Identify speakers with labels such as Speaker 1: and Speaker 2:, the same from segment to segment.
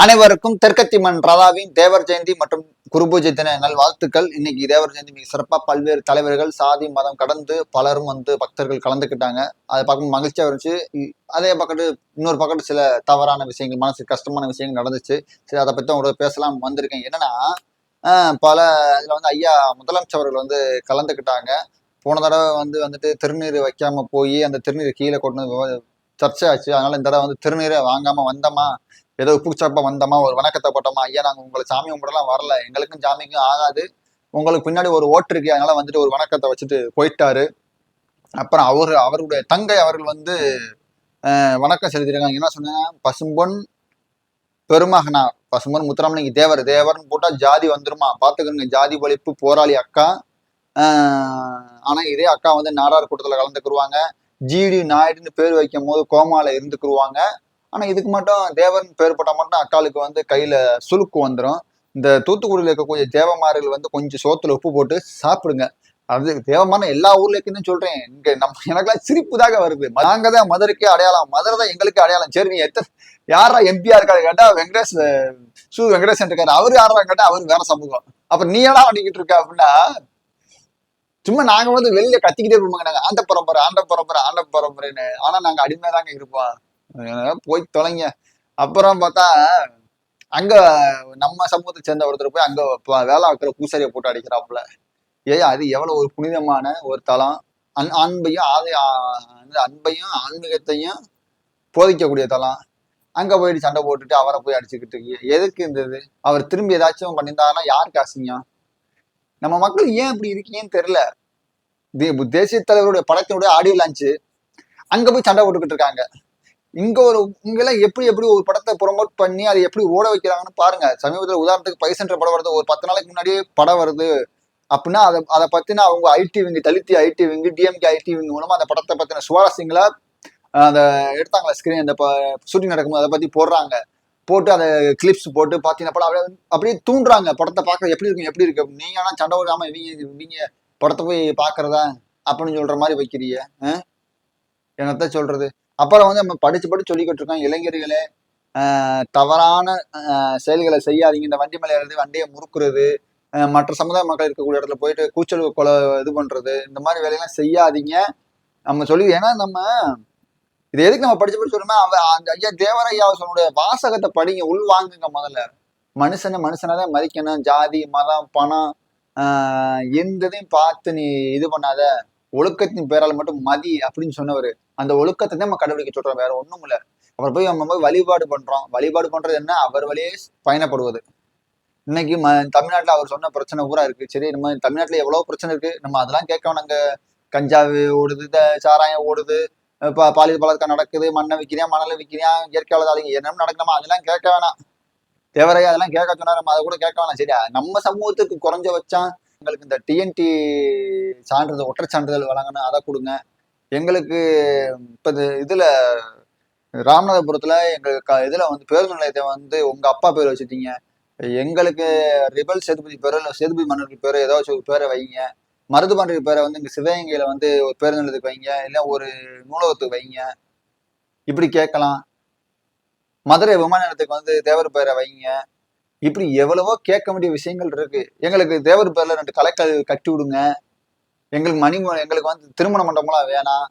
Speaker 1: அனைவருக்கும் தெற்கத்திமன் ராதாவின் தேவர் ஜெயந்தி மற்றும் குரு பூஜை தின நல்வாழ்த்துக்கள். இன்னைக்கு தேவர் ஜெயந்தி மிக சிறப்பாக பல்வேறு தலைவர்கள் சாதி மதம் கடந்து பலரும் வந்து பக்தர்கள் கலந்துக்கிட்டாங்க. அதை பார்க்கும் மகிழ்ச்சியாக இருந்துச்சு. அதே பக்கத்து இன்னொரு பக்கத்து சில தவறான விஷயங்கள் மனசுக்கு கஷ்டமான விஷயங்கள் நடந்துச்சு. சரி அதை பற்றி உங்களோட பேசலாம் வந்திருக்கேன். என்னன்னா ஆஹ் பல இதுல வந்து ஐயா முதலமைச்சர் அவர்கள் வந்து கலந்துக்கிட்டாங்க. போன தடவை வந்து வந்துட்டு திருநீர் வைக்காம போய் அந்த திருநீர் கீழே கொண்டு சர்ச்சை ஆச்சு அதனால இந்த தடவை வந்து திருநீரை வாங்காம வந்தோமா? ஏதோ உப்புச்சாப்பா வந்தோமா ஒரு வணக்கத்தை போட்டோமா? ஐயா நாங்கள் உங்களை சாமி கும்பிடலாம் வரல. எங்களுக்கும் சாமிக்கும் ஆகாது. உங்களுக்கு பின்னாடி ஒரு ஓட்டு இருக்கு அதனால வந்துட்டு ஒரு வணக்கத்தை வச்சுட்டு போயிட்டாரு. அப்புறம் அவர் அவருடைய தங்கை அவர்கள் வந்து வணக்கம் செலுத்திருக்காங்க என்ன சொன்னாங்க பசும்பொன் பெருமகனார் பசும்பொன் முத்துராமலிங்க தேவர். தேவர்னு போட்டால் ஜாதி வந்துருமா? பார்த்துக்கோங்க ஜாதி ஒழிப்பு போராளி அக்கா. ஆனால் இதே அக்கா வந்து நாடார் கூட்டத்தில் கலந்துக்குருவாங்க. ஜிடி நாயுடுன்னு பேர் வைக்கும் போது கோமால இருந்துக்குருவாங்க. ஆனா இதுக்கு மட்டும் தேவன் பேர் போட்டா மட்டும் அக்காளுக்கு வந்து கையில சுளுக்கு வந்துடும் இந்த தூத்துக்குடியில் இருக்கக்கூடிய தேவமார்கள் வந்து கொஞ்சம் சோத்துல உப்பு போட்டு சாப்பிடுங்க. அது தேவமான எல்லா ஊர்ல இருக்குன்னு சொல்றேன். இங்க நம்ம எனக்கெல்லாம் சிரிப்பு தாங்க வருது. நாங்க தான் மதுரைக்கே அடையாளம். மதுரை தான் எங்களுக்கு அடையாளம். சரி நீ எத்த யாரா எம்பியா இருக்காரு கேட்டா வெங்கடேஷ் சு வெங்கடேசன் இருக்காரு. அவரு யாரா கேட்டா அவரு வேற சமூகம். அப்புறம் நீ எல்லாம் பண்ணிக்கிட்டு இருக்க அப்படின்னா சும்மா நாங்க வந்து வெளியில கத்திக்கிட்டே இருப்போங்க நாங்க. ஆண்ட பரம்பரை ஆண்ட பரம்பரை ஆண்ட பரம்பரைன்னு. ஆனா நாங்க அடிமை தாங்க இருப்போம். போய் தொலைங்க. அப்புறம் பார்த்தா அங்க நம்ம சமூகத்தை சேர்ந்த ஒருத்தர் போய் அங்க வேலை வைக்கிற பூசாரியை போட்டு அடிக்கிறாப்புல. ஏய் அது எவ்வளவு ஒரு புனிதமான ஒரு தலம். அன் அன்பையும் ஆதை அன்பையும் ஆன்மீகத்தையும் போதிக்கக்கூடிய தலம். அங்க போயிட்டு சண்டை போட்டுட்டு அவரை போய் அடிச்சுக்கிட்டு இருக்கு. எதுக்கு இருந்தது அவர் திரும்பி ஏதாச்சும் பண்ணியிருந்தாங்கன்னா யாருக்கு அசிங்கம்? நம்ம மக்கள் ஏன் இப்படி இருக்கீங்கன்னு தெரியல. தே- தேசிய தலைவருடைய படத்தினுடைய ஆடியோ லான்ச்சு அங்க போய் சண்டை போட்டுக்கிட்டு இருக்காங்க. இங்க ஒரு இங்கெல்லாம் எப்படி எப்படி ஒரு படத்தை ப்ரொமோட் பண்ணி அதை எப்படி ஓட வைக்கிறாங்கன்னு பாருங்க. சமீபத்தில் உதாரணத்துக்கு பைசன்ற படம் வருது. ஒரு பத்து நாளைக்கு முன்னாடியே படம் வருது. அப்படின்னா அதை அதை பத்தின அவங்க IT wing தலித்தி IT wing DMK IT wing மூலமா அந்த படத்தை பத்தின சுவாரஸ்யங்களா அந்த எடுத்தாங்களா ஸ்கிரீன் அந்த ஷூட்டிங் நடக்கும்போது அதை பத்தி போடுறாங்க. போட்டு அதை கிளிப்ஸ் போட்டு பார்த்தீங்கன்னா படம் அப்படியே அப்படியே தூண்டுறாங்க. படத்தை பார்க்க எப்படி இருக்கும் எப்படி இருக்கு? நீங்க ஆனால் சண்டை விடாம இவங்க இவங்க படத்தை போய் பார்க்கறதா? அப்படின்னு சொல்ற மாதிரி வைக்கிறீங்க ஆ? என்னத்த சொல்றது? அப்புறம் வந்து நம்ம படிச்சு படிச்சு சொல்லிக்கிட்டு இருக்கோம் இளைஞர்களே ஆஹ் தவறான செயல்களை செய்யாதீங்க. இந்த வண்டி மேலே ஏறுறது வண்டியை முறுக்குறது மற்ற சமுதாய மக்கள் இருக்கக்கூடிய இடத்துல போயிட்டு கூச்சல் கொலை இது பண்றது இந்த மாதிரி வேலையெல்லாம் செய்யாதீங்க. நம்ம சொல்லி ஏன்னா நம்ம இது எதுக்கு நம்ம படிச்சு படிச்சு சொல்லணும்னா அவ அந்த ஐயா தேவரையா சொன்னுடைய வாசகத்தை படிங்க உள் வாங்குங்க முதல்ல. மனுஷனை மனுஷனாதான் மதிக்கணும் ஜாதி மதம் பணம் ஆஹ் பார்த்து நீ இது பண்ணாத. ஒழுக்கத்தின் பேரால் மட்டும் மதி அப்படின்னு சொன்னவர். அந்த ஒழுக்கத்தை தான் நம்ம கடைபிடிக்க சொல்றோம். வேற ஒண்ணும் இல்ல. அவர் போய் நம்ம போய் வழிபாடு பண்றோம். வழிபாடு பண்றது என்ன? அவர் வழியே பயணப்படுவது. இன்னைக்கு ம தமிழ்நாட்டுல அவர் சொன்ன பிரச்சனை பூரா இருக்கு. சரி நம்ம தமிழ்நாட்டுல எவ்வளவு பிரச்சனை இருக்கு. நம்ம அதெல்லாம் கேட்க வேணாங்க கஞ்சாவு ஓடுது சாராயம் ஓடுது பா பாலியல் பலாத்காரம் நடக்குது மண்ணை விற்கிறியா மணலை விற்கிறியா இயற்கையாளர் அழிங்க என்ன நடக்கணுமா அதெல்லாம் கேட்க வேணாம். தேவரையா அதெல்லாம் கேட்க சொன்னார். நம்ம அதை கூட கேட்க வேணாம். சரியா நம்ம சமூகத்துக்கு குறைஞ்ச வச்சான் எங்களுக்கு இந்த டிஎன்டி சான்றிதழ் ஒற்றை சான்றிதழ் வழங்கணும் அதை கொடுங்க. எங்களுக்கு இப்போ இதில் ராமநாதபுரத்தில் எங்களுக்கு க- வந்து பேருந்து நிலையத்தை வந்து உங்கள் அப்பா பேர் வச்சுட்டீங்க. எங்களுக்கு ரிபல் சேதுபதி பேரோ இல்லை சேதுபதி மன்னர்கள் பேரோ ஏதாச்சும் ஒரு பேரை வைங்க. மருதுபாண்டிய பேரை வந்து இங்கே சிவகங்கையில் வந்து ஒரு பேருந்து நிலையத்துக்கு வைங்க இல்லை ஒரு நூலகத்துக்கு வைங்க. இப்படி கேட்கலாம். மதுரை விமான நிலையத்துக்கு வந்து தேவர் பேரை வைங்க. இப்படி எவ்வளவோ கேட்க வேண்டிய விஷயங்கள் இருக்கு. எங்களுக்கு தேவர் பேர்ல ரெண்டு கலைக்கல் கட்டி விடுங்க. எங்களுக்கு மணி எங்களுக்கு வந்து திருமண மண்டபம்லாம் வேணாம்.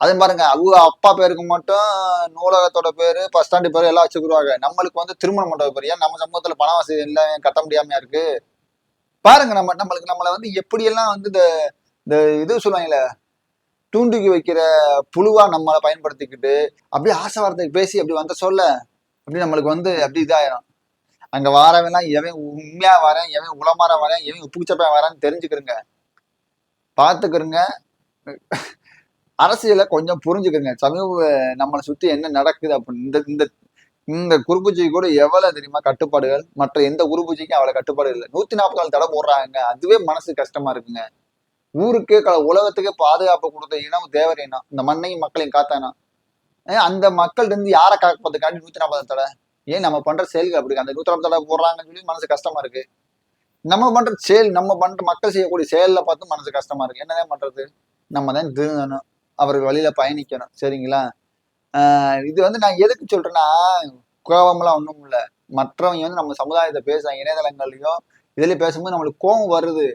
Speaker 1: அதே பாருங்க அவங்க அப்பா பேருக்கு மட்டும் நூலகத்தோட பேரு பஸ் ஸ்டாண்டு பேரு எல்லாம் வச்சுக்கிடுவாங்க நம்மளுக்கு வந்து திருமண மண்டப பேர். ஏன் நம்ம சமூகத்துல பண வசதி இல்லை கட்ட முடியாமையா இருக்கு? பாருங்க நம்ம நம்மளுக்கு நம்மளை வந்து எப்படியெல்லாம் வந்து இந்த இந்த இது சொல்லுவாங்கல்ல தூண்டிக்கு வைக்கிற புழுவா நம்மளை பயன்படுத்திக்கிட்டு அப்படியே ஆசை வார்த்தைக்கு பேசி அப்படி வந்த சொல்ல அப்படி நம்மளுக்கு வந்து அப்படி இதாயிரும். அங்க வாரவெல்லாம் எவன் உண்மையா வரேன் எவன் உளமாற வரேன் எவன் உப்புச்சப்பா வரேன்னு தெரிஞ்சுக்கிறங்க பாத்துக்கிறங்க அரசியலை கொஞ்சம் புரிஞ்சுக்கிறங்க சமூக நம்மளை சுத்தி என்ன நடக்குது அப்படின்னு. இந்த இந்த இந்த குருபூஜைக்கு கூட எவ்வளவு தெரியுமா கட்டுப்பாடுகள்? மற்ற எந்த குருபூஜைக்கும் அவ்வளவு கட்டுப்பாடு இல்லை. நூத்தி நாற்பது நாள் தடை போடுறாங்க. அதுவே மனசு கஷ்டமா இருக்குங்க. ஊருக்கே க- உலகத்துக்கே பாதுகாப்பு கொடுத்த இனம் தேவர் இனம். இந்த மண்ணையும் மக்களையும் காத்தானா? அந்த மக்கள் இருந்து யாரை காப்பதுக்காண்டி நூத்தி நாற்பது தடை? ஏன் நம்ம பண்ற செயல்கள் அப்படி அந்த நூத்தி நாற்பத்தி போடுறாங்கன்னு சொல்லி மனசு கஷ்டமா இருக்கு. நம்ம பண்ற செயல் நம்ம பண்ற மக்கள் செய்யக்கூடிய செயல்ல பார்த்து மனசு கஷ்டமா இருக்கு. என்னதான் பண்றது? நம்ம தான் திருந்தணும். அவர்கள் வழியில பயணிக்கணும். சரிங்களா? இது வந்து நான் எதுக்கு சொல்றேன்னா கோபம்லாம் ஒன்றும் இல்லை. மற்றவங்க வந்து நம்ம சமுதாயத்தை பேசுறாங்க இணையதளங்கள்லயும் இதுலயும் பேசும்போது நம்மளுக்கு கோபம் வருது.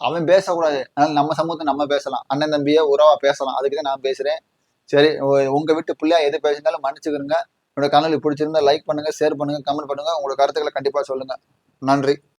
Speaker 1: அவன் பேசக்கூடாது. அதனால நம்ம சமூகத்தை நம்ம பேசலாம். அண்ணன் தம்பியை உறவா பேசலாம். அதுக்கு தான் நான் பேசுறேன். சரி உங்க வீட்டு பிள்ளையா எது பேசினாலும் மன்னிச்சுக்கிறங்க என்னோட காணொலி பிடிச்சிருந்தா லைக் பண்ணுங்க ஷேர் பண்ணுங்க கமெண்ட் பண்ணுங்க. உங்களோட கருத்துக்களை கண்டிப்பாக சொல்லுங்கள் நன்றி.